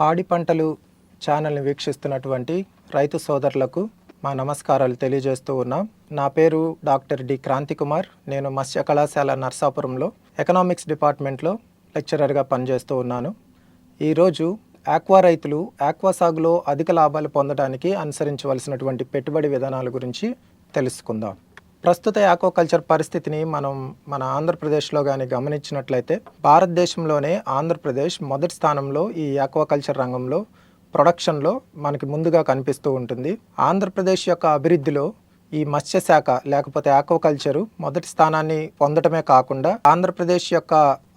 పాడి పంటలు ఛానల్ని వీక్షిస్తున్నటువంటి రైతు సోదరులకు మా నమస్కారాలు తెలియజేస్తూ ఉన్నాం. నా పేరు డాక్టర్ డి క్రాంతి కుమార్ నేను మత్స్య కళాశాల నర్సాపురంలో ఎకనామిక్స్ డిపార్ట్మెంట్లో లెక్చరర్గా పనిచేస్తూ ఉన్నాను. ఈరోజు ఆక్వా రైతులు ఆక్వా సాగులో అధిక లాభాలు పొందడానికి అనుసరించవలసినటువంటి పెట్టుబడి విధానాల గురించి తెలుసుకుందాం. ప్రస్తుత ఆక్వాకల్చర్ పరిస్థితిని మనం మన ఆంధ్రప్రదేశ్లో కానీ గమనించినట్లయితే భారతదేశంలోనే ఆంధ్రప్రదేశ్ మొదటి స్థానంలో ఈ ఆక్వాకల్చర్ రంగంలో ప్రొడక్షన్లో మనకి ముందుగా కనిపిస్తూ ఉంటుంది. ఆంధ్రప్రదేశ్ యొక్క అభివృద్ధిలో ఈ మత్స్య శాఖ లేకపోతే ఆక్వాకల్చరు మొదటి స్థానాన్ని పొందడమే కాకుండా ఆంధ్రప్రదేశ్ యొక్క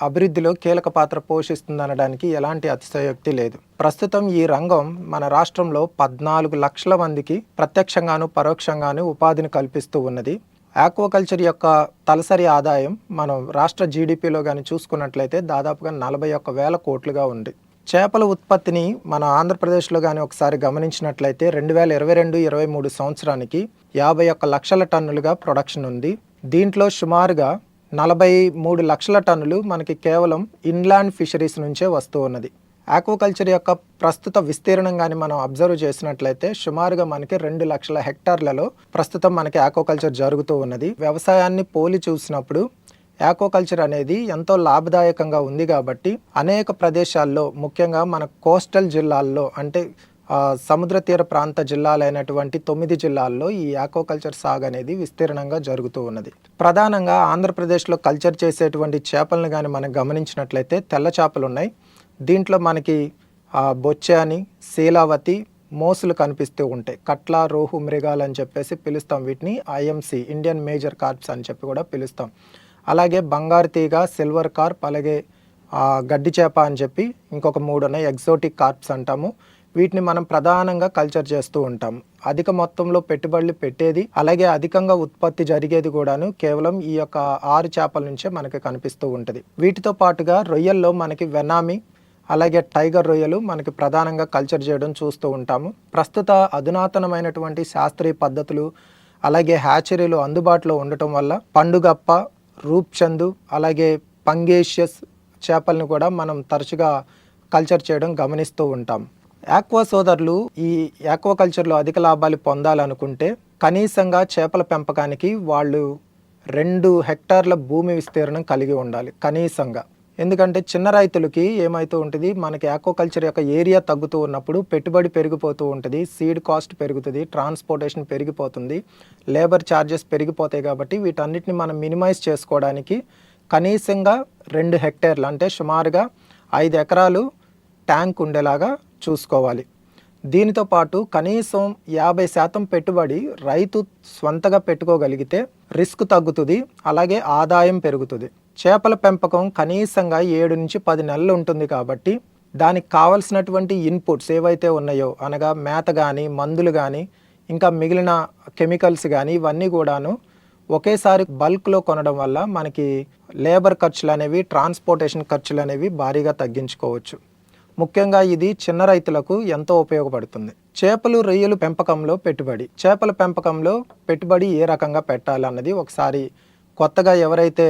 అభివృద్ధిలో కీలక పాత్ర పోషిస్తుందనడానికి ఎలాంటి అతిశయోక్తి లేదు. ప్రస్తుతం ఈ రంగం మన రాష్ట్రంలో పద్నాలుగు లక్షల మందికి ప్రత్యక్షంగాను పరోక్షంగాను ఉపాధిని కల్పిస్తూ ఉన్నది. ఆక్వాకల్చర్ యొక్క తలసరి ఆదాయం మనం రాష్ట్ర జీడిపిలో కానీ చూసుకున్నట్లయితే దాదాపుగా నలభై ఒక్క వేల కోట్లుగా ఉంది. చేపల ఉత్పత్తిని మన ఆంధ్రప్రదేశ్లో కానీ ఒకసారి గమనించినట్లయితే రెండు వేల ఇరవై రెండు ఇరవై మూడు సంవత్సరానికి యాభై ఒక్క లక్షల టన్నులుగా ప్రొడక్షన్ ఉంది. దీంట్లో సుమారుగా నలభై మూడు లక్షల టన్నులు మనకి కేవలం ఇన్లాండ్ ఫిషరీస్ నుంచే వస్తూ ఉన్నది. ఆక్వాకల్చర్ యొక్క ప్రస్తుత విస్తీర్ణం కానీ మనం అబ్జర్వ్ చేసినట్లయితే సుమారుగా మనకి రెండు లక్షల హెక్టార్లలో ప్రస్తుతం మనకి ఆక్వాకల్చర్ జరుగుతూ ఉన్నది. వ్యవసాయాన్ని పోలి చూసినప్పుడు ఆక్వాకల్చర్ అనేది ఎంతో లాభదాయకంగా ఉంది కాబట్టి అనేక ప్రదేశాల్లో ముఖ్యంగా మన కోస్టల్ జిల్లాల్లో అంటే సముద్ర తీర ప్రాంత జిల్లాలైనటువంటి తొమ్మిది జిల్లాల్లో ఈ ఆక్వాకల్చర్ సాగు అనేది విస్తీర్ణంగా జరుగుతూ ఉన్నది. ప్రధానంగా ఆంధ్రప్రదేశ్లో కల్చర్ చేసేటువంటి చేపలను కానీ మనం గమనించినట్లయితే తెల్ల చేపలు ఉన్నాయి దీంట్లో మనకి బొచ్చాని శీలావతి మోసులు కనిపిస్తూ ఉంటాయి. కట్ల రోహు మృగాలు అని చెప్పేసి పిలుస్తాం వీటిని. ఐఎంసి ఇండియన్ మేజర్ కార్ప్స్ అని చెప్పి కూడా పిలుస్తాం. అలాగే బంగారు తీగ సిల్వర్ కార్ప్ అలాగే గడ్డి చేప అని చెప్పి ఇంకొక మూడు ఉన్నాయి. ఎగ్జోటిక్ కార్ప్స్ అంటాము. వీటిని మనం ప్రధానంగా కల్చర్ చేస్తూ ఉంటాం. అధిక మొత్తంలో పెట్టుబడులు పెట్టేది అలాగే అధికంగా ఉత్పత్తి జరిగేది కూడాను కేవలం ఈ యొక్క ఆరు చేపల నుంచే మనకి కనిపిస్తూ ఉంటుంది. వీటితో పాటుగా రొయ్యల్లో మనకి వెనామి అలాగే టైగర్ రొయ్యలు మనకి ప్రధానంగా కల్చర్ చేయడం చూస్తూ ఉంటాము. ప్రస్తుత అధునాతనమైనటువంటి శాస్త్రీయ పద్ధతులు అలాగే హ్యాచరీలు అందుబాటులో ఉండటం వల్ల పండుగప్ప రూప్చందు అలాగే పంగేషియస్ చేపలను కూడా మనం తరచుగా కల్చర్ చేయడం గమనిస్తూ ఉంటాం. ఆక్వా సోదరులు ఈ ఆక్వాకల్చర్లో అధిక లాభాలు పొందాలనుకుంటే కనీసంగా చేపల పెంపకానికి వాళ్ళు రెండు హెక్టార్ల భూమి విస్తీర్ణం కలిగి ఉండాలి కనీసంగా. ఎందుకంటే చిన్న రైతులకి ఏమవుతూ ఉంటుంది మనకి ఆక్వాకల్చర్ యొక్క ఏరియా తగ్గుతూ ఉన్నప్పుడు పెట్టుబడి పెరిగిపోతూ ఉంటుంది సీడ్ కాస్ట్ పెరుగుతుంది ట్రాన్స్పోర్టేషన్ పెరిగిపోతుంది లేబర్ ఛార్జెస్ పెరిగిపోతాయి కాబట్టి వీటన్నిటిని మనం మినిమైజ్ చేసుకోవడానికి కనీసంగా రెండు హెక్టేర్లు అంటే సుమారుగా ఐదు ఎకరాలు ట్యాంక్ ఉండేలాగా చూసుకోవాలి. దీనితో పాటు కనీసం యాభై శాతం పెట్టుబడి రైతు స్వంతగా పెట్టుకోగలిగితే రిస్క్ తగ్గుతుంది అలాగే ఆదాయం పెరుగుతుంది. చేపల పెంపకం కనీసంగా ఏడు నుంచి పది నెలలు ఉంటుంది కాబట్టి దానికి కావలసినటువంటి ఇన్పుట్స్ ఏవైతే ఉన్నాయో అనగా మేత కానీ మందులు కానీ ఇంకా మిగిలిన కెమికల్స్ కానీ ఇవన్నీ కూడాను ఒకేసారి బల్క్లో కొనడం వల్ల మనకి లేబర్ ఖర్చులు అనేవి ట్రాన్స్పోర్టేషన్ ఖర్చులు అనేవి భారీగా తగ్గించుకోవచ్చు. ముఖ్యంగా ఇది చిన్న రైతులకు ఎంతో ఉపయోగపడుతుంది. చేపలు రొయ్యలు పెంపకంలో పెట్టుబడి. చేపల పెంపకంలో పెట్టుబడి ఏ రకంగా పెట్టాలన్నది ఒకసారి కొత్తగా ఎవరైతే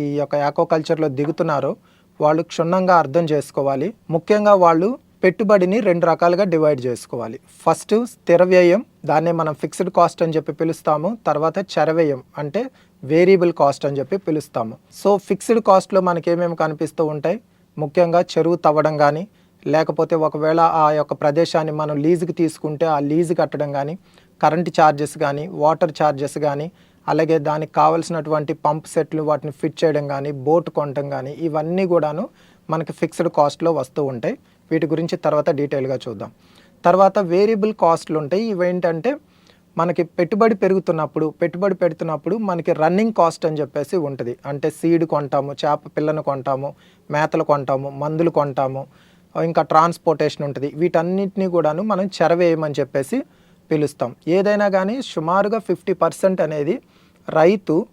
ఈ యొక్క ఆక్వాకల్చర్లో దిగుతున్నారో వాళ్ళు క్షుణ్ణంగా అర్థం చేసుకోవాలి. ముఖ్యంగా వాళ్ళు పెట్టుబడిని రెండు రకాలుగా డివైడ్ చేసుకోవాలి. ఫస్ట్ స్థిర వ్యయం దాన్నే మనం ఫిక్స్డ్ కాస్ట్ అని చెప్పి పిలుస్తాము. తర్వాత చరవ్యయం అంటే వేరియబుల్ కాస్ట్ అని చెప్పి పిలుస్తాము. సో ఫిక్స్డ్ కాస్ట్లో మనకి ఏమేమి కనిపిస్తూ ఉంటాయి? ముఖ్యంగా చెరువు తవ్వడం కానీ లేకపోతే ఒకవేళ ఆ యొక్క ప్రదేశాన్ని మనం లీజుకి తీసుకుంటే ఆ లీజు కట్టడం కానీ కరెంట్ ఛార్జెస్ కానీ వాటర్ ఛార్జెస్ కానీ అలాగే దానికి కావలసినటువంటి పంప్ సెట్లు వాటిని ఫిట్ చేయడం కానీ బోట్ కొనడం కానీ ఇవన్నీ కూడాను మనకి ఫిక్స్డ్ కాస్ట్లో వస్తూ ఉంటాయి. వీటి గురించి తర్వాత డీటెయిల్గా చూద్దాం. తర్వాత వేరియబుల్ కాస్ట్లు ఉంటాయి ఇవేంటంటే మనకి పెట్టుబడి పెరుగుతున్నప్పుడు పెట్టుబడి పెడుతున్నప్పుడు మనకి రన్నింగ్ కాస్ట్ అని చెప్పేసి ఉంటుంది. అంటే సీడ్ కొంటాము చేప పిల్లను కొంటాము మేతలు కొంటాము మందులు కొంటాము ఇంకా ట్రాన్స్పోర్టేషన్ ఉంటుంది. వీటన్నిటిని కూడాను మనం చెరవేయమని చెప్పేసి పిలుస్తాం. ఏదైనా కానీ సుమారుగా ఫిఫ్టీ పర్సెంట్ అనేది రైతు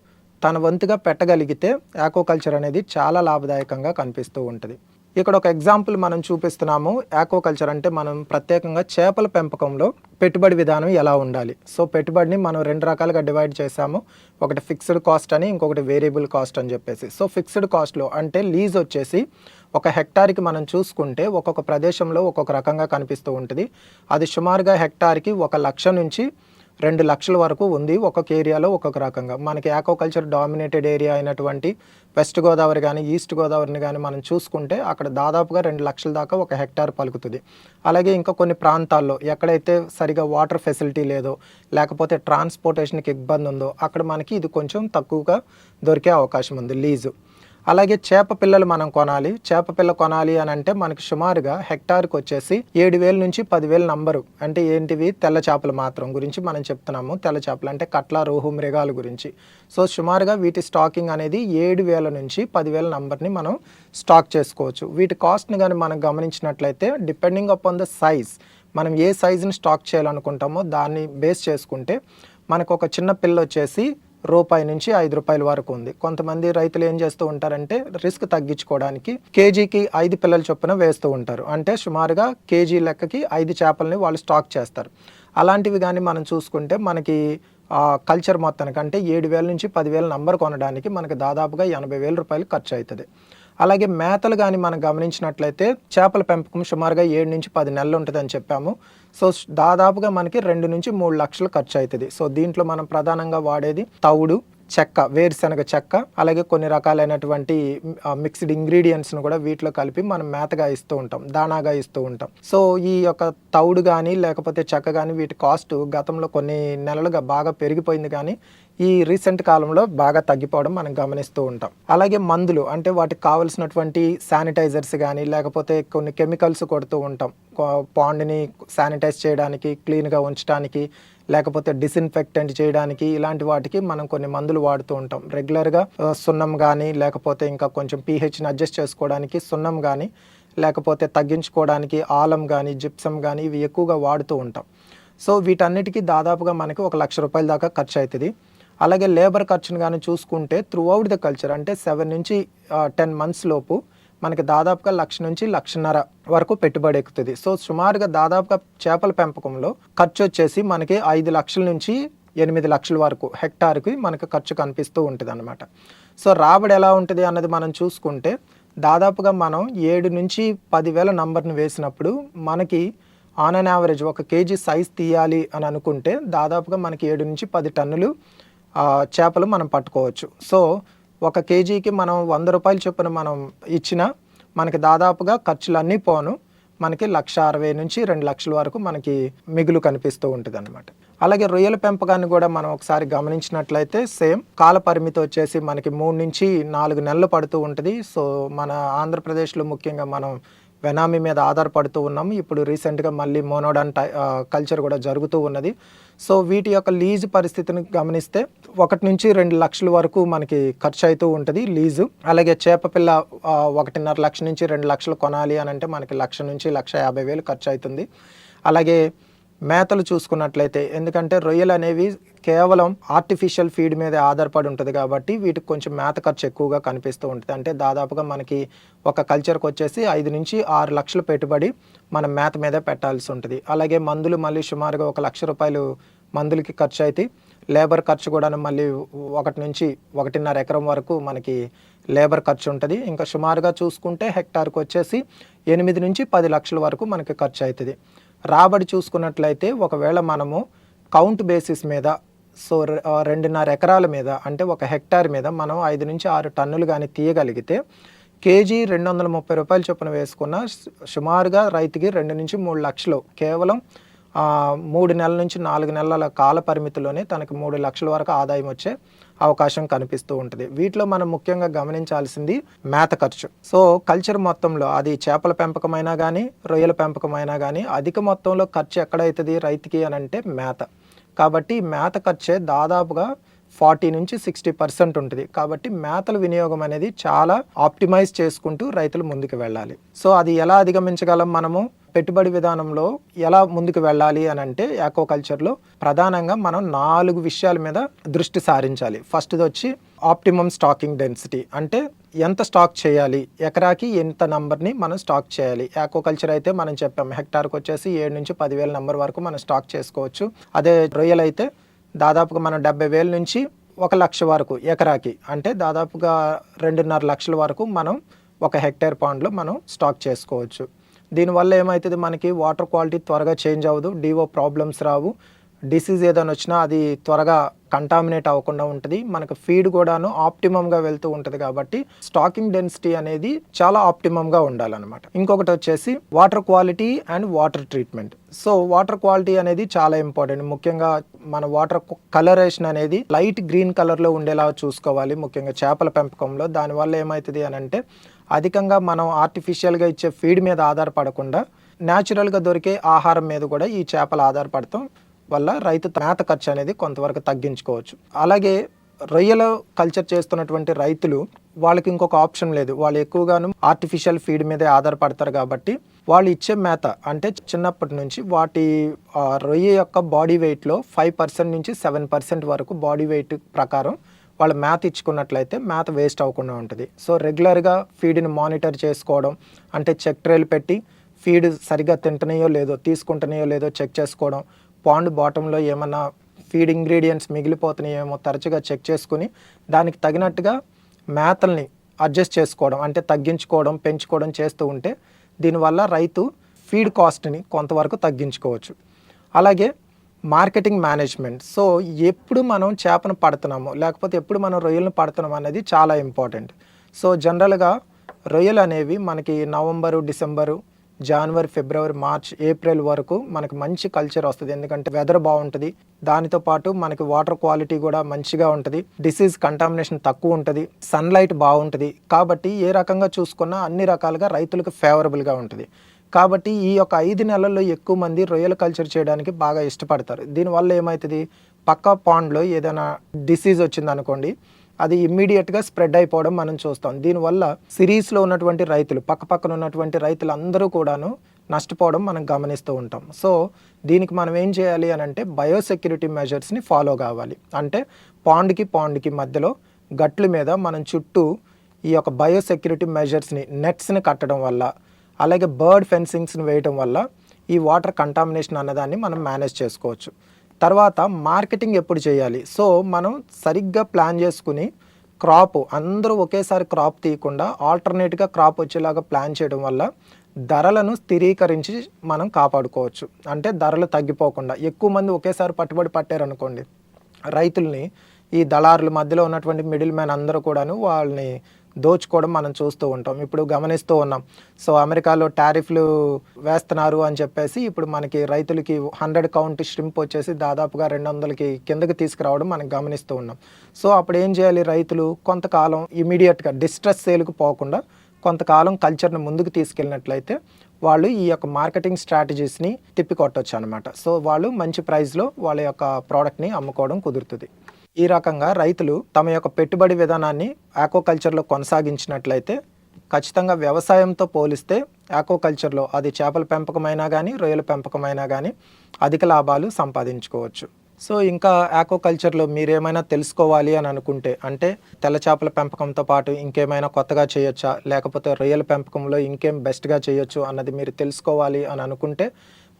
తన వంతుగా పెట్టగలిగితే ఆక్వాకల్చర్ అనేది చాలా లాభదాయకంగా కనిపిస్తూ ఉంటుంది. ఇక్కడ ఒక ఎగ్జాంపుల్ మనం చూపిస్తున్నాము. ఆక్వాకల్చర్ అంటే మనం ప్రత్యేకంగా చేపల పెంపకంలో పెట్టుబడి విధానం ఎలా ఉండాలి. సో పెట్టుబడిని మనం రెండు రకాలుగా డివైడ్ చేసాము ఒకటి ఫిక్స్డ్ కాస్ట్ అని ఇంకొకటి వేరియబుల్ కాస్ట్ అని చెప్పేసి. సో ఫిక్స్డ్ కాస్ట్లో అంటే లీజ్ వచ్చేసి ఒక హెక్టార్కి మనం చూసుకుంటే ఒక్కొక్క ప్రదేశంలో ఒక్కొక్క రకంగా కనిపిస్తూ ఉంటుంది. అది సుమారుగా హెక్టార్కి ఒక లక్ష నుంచి రెండు లక్షల వరకు ఉంది ఒక్కొక్క ఏరియాలో ఒక్కొక్క రకంగా. మనకి ఆక్వాకల్చర్ డామినేటెడ్ ఏరియా అయినటువంటి వెస్ట్ గోదావరి కానీ ఈస్ట్ గోదావరిని కానీ మనం చూసుకుంటే అక్కడ దాదాపుగా రెండు లక్షల దాకా ఒక హెక్టార్ పలుకుతుంది. అలాగే ఇంకా కొన్ని ప్రాంతాల్లో ఎక్కడైతే సరిగా వాటర్ ఫెసిలిటీ లేదో లేకపోతే ట్రాన్స్పోర్టేషన్కి ఇబ్బంది ఉందో అక్కడ మనకి ఇది కొంచెం తక్కువగా దొరికే అవకాశం ఉంది లీజు. అలాగే చేప పిల్లలు మనం కొనాలి. చేప పిల్ల కొనాలి అని అంటే మనకి సుమారుగా హెక్టార్కి వచ్చేసి ఏడు వేల నుంచి పదివేల నంబరు. అంటే ఏంటివి? తెల్ల చేపలు మాత్రం గురించి మనం చెప్తున్నాము. తెల్ల చేపలు అంటే కట్ల రోహు మృగాల గురించి. సో సుమారుగా వీటి స్టాకింగ్ అనేది ఏడు వేల నుంచి పదివేల నంబర్ని మనం స్టాక్ చేసుకోవచ్చు. వీటి కాస్ట్ని కానీ మనం గమనించినట్లయితే డిపెండింగ్ అపాన్ ద సైజ్ మనం ఏ సైజుని స్టాక్ చేయాలనుకుంటామో దాన్ని బేస్ చేసుకుంటే మనకు ఒక చిన్న పిల్ల వచ్చేసి రూపాయి నుంచి ఐదు రూపాయల వరకు ఉంది. కొంతమంది రైతులు ఏం చేస్తూ ఉంటారంటే రిస్క్ తగ్గించుకోవడానికి కేజీకి ఐదు పిల్లల చొప్పున వేస్తూ ఉంటారు. అంటే సుమారుగా కేజీ లెక్కకి ఐదు చేపలని వాళ్ళు స్టాక్ చేస్తారు. అలాంటివి కానీ మనం చూసుకుంటే మనకి కల్చర్ మొత్తానికి అంటే ఏడు వేల నుంచి పదివేల నంబర్ కొనడానికి మనకి దాదాపుగా ఎనభై వేల రూపాయలు ఖర్చు అవుతుంది. అలాగే మేతలు కానీ మనం గమనించినట్లయితే చేపల పెంపకం సుమారుగా ఏడు నుంచి పది నెలలు ఉంటుందని చెప్పాము. సో దాదాపుగా మనకి రెండు నుంచి మూడు లక్షలు ఖర్చు అవుతుంది. సో దీంట్లో మనం ప్రధానంగా వాడేది తవుడు చెక్క వేరుశనగ చెక్క అలాగే కొన్ని రకాలైనటువంటి మిక్స్డ్ ఇంగ్రీడియంట్స్ను కూడా వీటిలో కలిపి మనం మేతగా ఇస్తూ ఉంటాం దానాగా ఇస్తూ ఉంటాం. సో ఈ యొక్క తౌడు కానీ లేకపోతే చెక్క కానీ వీటి కాస్ట్ గతంలో కొన్ని నెలలుగా బాగా పెరిగిపోయింది కానీ ఈ రీసెంట్ కాలంలో బాగా తగ్గిపోవడం మనం గమనిస్తూ ఉంటాం. అలాగే మందులు అంటే వాటికి కావలసినటువంటి శానిటైజర్స్ కానీ లేకపోతే కొన్ని కెమికల్స్ కొడుతూ ఉంటాం. పాండ్ని శానిటైజ్ చేయడానికి క్లీన్గా ఉంచడానికి లేకపోతే డిస్ఇన్ఫెక్టెంట్ చేయడానికి ఇలాంటి వాటికి మనం కొన్ని మందులు వాడుతూ ఉంటాం. రెగ్యులర్గా సున్నం కానీ లేకపోతే ఇంకా కొంచెం పీహెచ్ని అడ్జస్ట్ చేసుకోవడానికి సున్నం కానీ లేకపోతే తగ్గించుకోవడానికి ఆలం కానీ జిప్సం కానీ ఇవి ఎక్కువగా వాడుతూ ఉంటాం. సో వీటన్నిటికీ దాదాపుగా మనకి ఒక లక్ష రూపాయల దాకా ఖర్చు అవుతుంది అలాగే లేబర్ ఖర్చును కానీ చూసుకుంటే త్రూ అవుట్ ద కల్చర్ అంటే సెవెన్ నుంచి టెన్ మంత్స్ లోపు మనకి దాదాపుగా లక్ష నుంచి లక్షన్నర వరకు పెట్టుబడి ఎక్కుతుంది. సో సుమారుగా దాదాపుగా చేపల పెంపకంలో ఖర్చు వచ్చేసి మనకి ఐదు లక్షల నుంచి ఎనిమిది లక్షల వరకు హెక్టార్కి మనకి ఖర్చు కనిపిస్తూ ఉంటుంది అనమాట సో రాబడి ఎలా ఉంటుంది అన్నది మనం చూసుకుంటే దాదాపుగా మనం ఏడు నుంచి పదివేల నంబర్ను వేసినప్పుడు మనకి ఆన్ అన్ యావరేజ్ ఒక కేజీ సైజ్ తీయాలి అని అనుకుంటే దాదాపుగా మనకి ఏడు నుంచి పది టన్నులు చేపలు మనం పట్టుకోవచ్చు. సో ఒక కేజీకి మనం వంద రూపాయలు చొప్పున మనం ఇచ్చిన మనకి దాదాపుగా ఖర్చులన్నీ పోను. మనకి లక్ష అరవై నుంచి రెండు లక్షల వరకు మనకి మిగులు కనిపిస్తూ ఉంటుంది అనమాట అలాగే రొయ్యల పెంపకాన్ని కూడా మనం ఒకసారి గమనించినట్లయితే సేమ్ కాల పరిమితి వచ్చేసి మనకి మూడు నుంచి నాలుగు నెలలు పడుతూ ఉంటుంది. సో మన ఆంధ్రప్రదేశ్లో ముఖ్యంగా మనం వెనామీ మీద ఆధారపడుతూ ఉన్నాము. ఇప్పుడు రీసెంట్గా మళ్ళీ మోనోడాన్ టై కల్చర్ కూడా జరుగుతూ ఉన్నది. సో వీటి యొక్క లీజు పరిస్థితిని గమనిస్తే ఒకటి నుంచి రెండు లక్షల వరకు మనకి ఖర్చు అవుతూ ఉంటుంది లీజు అలాగే చేప పిల్ల ఒకటిన్నర లక్ష నుంచి రెండు లక్షలు కొనాలి అని అంటే మనకి లక్ష నుంచి లక్ష యాభై వేలు ఖర్చు అవుతుంది అలాగే మేతలు చూసుకున్నట్లయితే ఎందుకంటే రొయ్యలు అనేవి కేవలం ఆర్టిఫిషియల్ ఫీడ్ మీద ఆధారపడి ఉంటుంది కాబట్టి వీటికి కొంచెం మేత ఖర్చు ఎక్కువగా కనిపిస్తూ ఉంటుంది. అంటే దాదాపుగా మనకి ఒక కల్చర్కి వచ్చేసి ఐదు నుంచి ఆరు లక్షలు పెట్టుబడి మనం మేత మీద పెట్టాల్సి ఉంటుంది. అలాగే మందులు మళ్ళీ సుమారుగా ఒక లక్ష రూపాయలు మందులకి ఖర్చు అయితే లేబర్ ఖర్చు కూడా మళ్ళీ ఒకటి నుంచి ఒకటిన్నర ఎకరం వరకు మనకి లేబర్ ఖర్చు ఉంటుంది. ఇంకా సుమారుగా చూసుకుంటే హెక్టార్కి వచ్చేసి ఎనిమిది నుంచి పది లక్షల వరకు మనకి ఖర్చు అవుతుంది రాబడి చూసుకున్నట్లయితే ఒకవేళ మనము కౌంట్ బేసిస్ మీద సో రెండున్నర ఎకరాల మీద అంటే ఒక హెక్టార్ మీద మనం ఐదు నుంచి ఆరు టన్నులు కానీ తీయగలిగితే కేజీ రెండు వందల ముప్పై రూపాయలు చొప్పున వేసుకున్న సుమారుగా రైతుకి రెండు నుంచి మూడు లక్షలు కేవలం మూడు నెలల నుంచి నాలుగు నెలల కాల పరిమితిలోనే తనకి మూడు లక్షల వరకు ఆదాయం వచ్చే అవకాశం కనిపిస్తూ ఉంటుంది. వీటిలో మనం ముఖ్యంగా గమనించాల్సింది మేత ఖర్చు. సో కల్చర్ మొత్తంలో అది చేపల పెంపకమైనా కానీ రొయ్యల పెంపకమైనా కానీ అధిక మొత్తంలో ఖర్చు ఎక్కడవుతుంది రైతుకి అని అంటే మేత. కాబట్టి మేత ఖర్చే దాదాపుగా ఫార్టీ నుంచి సిక్స్టీ పర్సెంట్ ఉంటుంది. కాబట్టి మేతల వినియోగం అనేది చాలా ఆప్టిమైజ్ చేసుకుంటూ రైతులు ముందుకు వెళ్ళాలి. సో అది ఎలా అధిగమించగలం మనము? పెట్టుబడి విధానంలో ఎలా ముందుకు వెళ్ళాలి అని అంటే ఆక్వాకల్చర్లో ప్రధానంగా మనం నాలుగు విషయాల మీద దృష్టి సారించాలి. ఫస్ట్ది వచ్చి ఆప్టిమమ్ స్టాకింగ్ డెన్సిటీ అంటే ఎంత స్టాక్ చేయాలి ఎకరాకి ఎంత నంబర్ని మనం స్టాక్ చేయాలి. ఆక్వాకల్చర్ అయితే మనం చెప్పాం హెక్టార్కి వచ్చేసి ఏడు నుంచి పదివేల నంబర్ వరకు మనం స్టాక్ చేసుకోవచ్చు. అదే రొయ్యలు అయితే దాదాపుగా మనం డెబ్బై వేల నుంచి ఒక లక్ష వరకు ఎకరాకి అంటే దాదాపుగా రెండున్నర లక్షల వరకు మనం ఒక హెక్టేర్ పాండ్లో మనం స్టాక్ చేసుకోవచ్చు. దీనివల్ల ఏమవుతుంది మనకి? వాటర్ క్వాలిటీ త్వరగా చేంజ్ అవ్వదు డివో ప్రాబ్లమ్స్ రావు. డిసీజ్ ఏదైనా వచ్చినా అది త్వరగా కంటామినేట్ అవ్వకుండా ఉంటుంది. మనకు ఫీడ్ కూడాను ఆప్టిమమ్గా వెళ్తూ ఉంటుంది కాబట్టి స్టాకింగ్ డెన్సిటీ అనేది చాలా ఆప్టిమమ్గా ఉండాలన్నమాట. ఇంకొకటి వచ్చేసి water quality and water treatment. So water quality అనేది చాలా ఇంపార్టెంట్. ముఖ్యంగా మన వాటర్ కలరేషన్ అనేది లైట్ గ్రీన్ కలర్లో ఉండేలా చూసుకోవాలి. ముఖ్యంగా చేపల పెంపకంలో. దానివల్ల ఏమవుతుంది అని అంటే అధికంగా మనం ఆర్టిఫిషియల్గా ఇచ్చే ఫీడ్ మీద ఆధారపడకుండా న్యాచురల్గా దొరికే ఆహారం మీద కూడా ఈ చేపలు ఆధారపడతాం వల్ల రైతు మేత ఖర్చు అనేది కొంతవరకు తగ్గించుకోవచ్చు. అలాగే రొయ్యల కల్చర్ చేస్తున్నటువంటి రైతులు వాళ్ళకి ఇంకొక ఆప్షన్ లేదు. వాళ్ళు ఎక్కువగాను ఆర్టిఫిషియల్ ఫీడ్ మీదే ఆధారపడతారు కాబట్టి వాళ్ళు ఇచ్చే మేత అంటే చిన్నప్పటి నుంచి వాటి రొయ్య యొక్క బాడీ వెయిట్లో ఫైవ్ పర్సెంట్ నుంచి సెవెన్ పర్సెంట్ వరకు బాడీ వెయిట్ ప్రకారం వాళ్ళు మ్యాథ్ ఇచ్చుకున్నట్లయితే మ్యాథ్ వేస్ట్ అవ్వకుండా ఉంటుంది. సో రెగ్యులర్గా ఫీడ్ని మానిటర్ చేసుకోవడం అంటే చెక్ ట్రేలు పెట్టి ఫీడ్ సరిగ్గా తింటున్నాయో లేదో తీసుకుంటున్నాయో లేదో చెక్ చేసుకోవడం పాండ్ బాటంలో ఏమన్నా ఫీడ్ ఇంగ్రీడియంట్స్ మిగిలిపోతున్నాయేమో తరచుగా చెక్ చేసుకుని దానికి తగినట్టుగా మేతల్ని అడ్జస్ట్ చేసుకోవడం అంటే తగ్గించుకోవడం పెంచుకోవడం చేస్తూ ఉంటే దీనివల్ల రైతు ఫీడ్ కాస్ట్ని కొంతవరకు తగ్గించుకోవచ్చు. అలాగే మార్కెటింగ్ మేనేజ్మెంట్. సో ఎప్పుడు మనం చేపను పడుతున్నాము లేకపోతే ఎప్పుడు మనం రొయ్యలను పడుతున్నాం అనేది చాలా ఇంపార్టెంట్. సో జనరల్గా రొయ్యలు అనేవి మనకి నవంబరు డిసెంబరు జనవరి ఫిబ్రవరి మార్చ్ ఏప్రిల్ వరకు మనకి మంచి కల్చర్ వస్తుంది. ఎందుకంటే వెదర్ బాగుంటుంది. దానితో పాటు మనకి వాటర్ క్వాలిటీ కూడా మంచిగా ఉంటుంది. డిసీజ్ కంటామినేషన్ తక్కువ ఉంటుంది. సన్లైట్ బాగుంటుంది. కాబట్టి ఏ రకంగా చూసుకున్నా అన్ని రకాలుగా రైతులకు ఫేవరబుల్గా ఉంటుంది. కాబట్టి ఈ యొక్క ఐదు నెలల్లో ఎక్కువ మంది రొయ్యల కల్చర్ చేయడానికి బాగా ఇష్టపడతారు. దీనివల్ల ఏమవుతుంది పక్క పాండ్లో ఏదైనా డిసీజ్ వచ్చింది అనుకోండి అది ఇమ్మీడియట్గా స్ప్రెడ్ అయిపోవడం మనం చూస్తాం. దీనివల్ల సిరీస్లో ఉన్నటువంటి రైతులు పక్క పక్కన ఉన్నటువంటి రైతులు అందరూ కూడాను నష్టపోవడం మనం గమనిస్తూ ఉంటాం. సో దీనికి మనం ఏం చేయాలి అని అంటే బయోసెక్యూరిటీ మెజర్స్ని ఫాలో కావాలి. అంటే పాండ్కి పాండ్కి మధ్యలో గట్ల మీద మనం చుట్టూ ఈ యొక్క బయోసెక్యూరిటీ మెజర్స్ని నెట్స్ని కట్టడం వల్ల అలాగే బర్డ్ ఫెన్సింగ్స్ని వేయటం వల్ల ఈ వాటర్ కంటామినేషన్ అన్నదాన్ని మనం మేనేజ్ చేసుకోవచ్చు. తర్వాత మార్కెటింగ్ ఎప్పుడు చేయాలి? సో మనం సరిగ్గా ప్లాన్ చేసుకుని క్రాప్ అందరూ ఒకేసారి క్రాప్ తీయకుండా ఆల్టర్నేట్గా క్రాప్ వచ్చేలాగా ప్లాన్ చేయడం వల్ల ధరలను స్థిరీకరించి మనం కాపాడుకోవచ్చు. అంటే ధరలు తగ్గిపోకుండా. ఎక్కువ మంది ఒకేసారి పట్టుబడి పట్టారనుకోండి రైతుల్ని ఈ దళారుల మధ్యలో ఉన్నటువంటి మిడిల్ మ్యాన్ అందరూ కూడాను వాళ్ళని దోచుకోవడం మనం చూస్తూ ఉంటాం. ఇప్పుడు గమనిస్తూ ఉన్నాం. సో అమెరికాలో టారిఫ్లు వేస్తున్నారు అని చెప్పేసి ఇప్పుడు మనకి రైతులకి హండ్రెడ్ కౌంట్ షింప్ వచ్చేసి దాదాపుగా రెండు వందలకి కిందకి తీసుకురావడం మనం గమనిస్తూ ఉన్నాం. సో అప్పుడు ఏం చేయాలి రైతులు? కొంతకాలం ఇమీడియట్గా డిస్ట్రెస్ సేల్కి పోకుండా కొంతకాలం కల్చర్ని ముందుకు తీసుకెళ్ళినట్లయితే వాళ్ళు ఈ యొక్క మార్కెటింగ్ స్ట్రాటజీస్ని తిప్పికొట్టవచ్చు అనమాట సో వాళ్ళు మంచి ప్రైస్లో వాళ్ళ యొక్క ప్రోడక్ట్ని అమ్ముకోవడం కుదురుతుంది. ఈ రకంగా రైతులు తమ యొక్క పెట్టుబడి విధానాన్ని ఆక్వాకల్చర్లో కొనసాగించినట్లయితే ఖచ్చితంగా వ్యవసాయంతో పోలిస్తే ఆక్వాకల్చర్లో అది చేపల పెంపకమైనా కానీ రొయ్యల పెంపకమైనా కానీ అధిక లాభాలు సంపాదించుకోవచ్చు. సో ఇంకా ఆక్వాకల్చర్లో మీరేమైనా తెలుసుకోవాలి అని అనుకుంటే అంటే తెల్ల చేపల పెంపకంతో పాటు ఇంకేమైనా కొత్తగా చేయొచ్చా? లేకపోతే రొయ్యల పెంపకంలో ఇంకేం బెస్ట్గా చేయొచ్చు అన్నది మీరు తెలుసుకోవాలి అని అనుకుంటే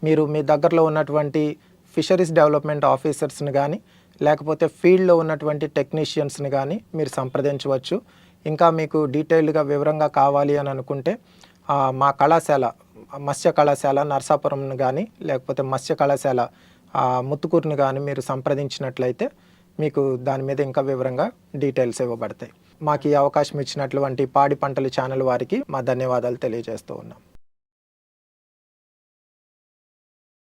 మీరు మీ దగ్గరలో ఉన్నటువంటి ఫిషరీస్ డెవలప్మెంట్ ఆఫీసర్స్ని కానీ లేకపోతే ఫీల్డ్లో ఉన్నటువంటి టెక్నీషియన్స్ని కానీ మీరు సంప్రదించవచ్చు. ఇంకా మీకు డీటెయిల్డ్గా వివరంగా కావాలి అని అనుకుంటే మా కళాశాల మత్స్య కళాశాల నర్సాపురంను కానీ లేకపోతే మత్స్య కళాశాల ముత్తుకూరుని కానీ మీరు సంప్రదించినట్లయితే మీకు దాని మీద ఇంకా వివరంగా డీటెయిల్స్ ఇవ్వబడతాయి. మాకు ఈ అవకాశం ఇచ్చినటువంటి పాడి పంటల ఛానల్ వారికి మా ధన్యవాదాలు తెలియజేస్తూ ఉన్నాం.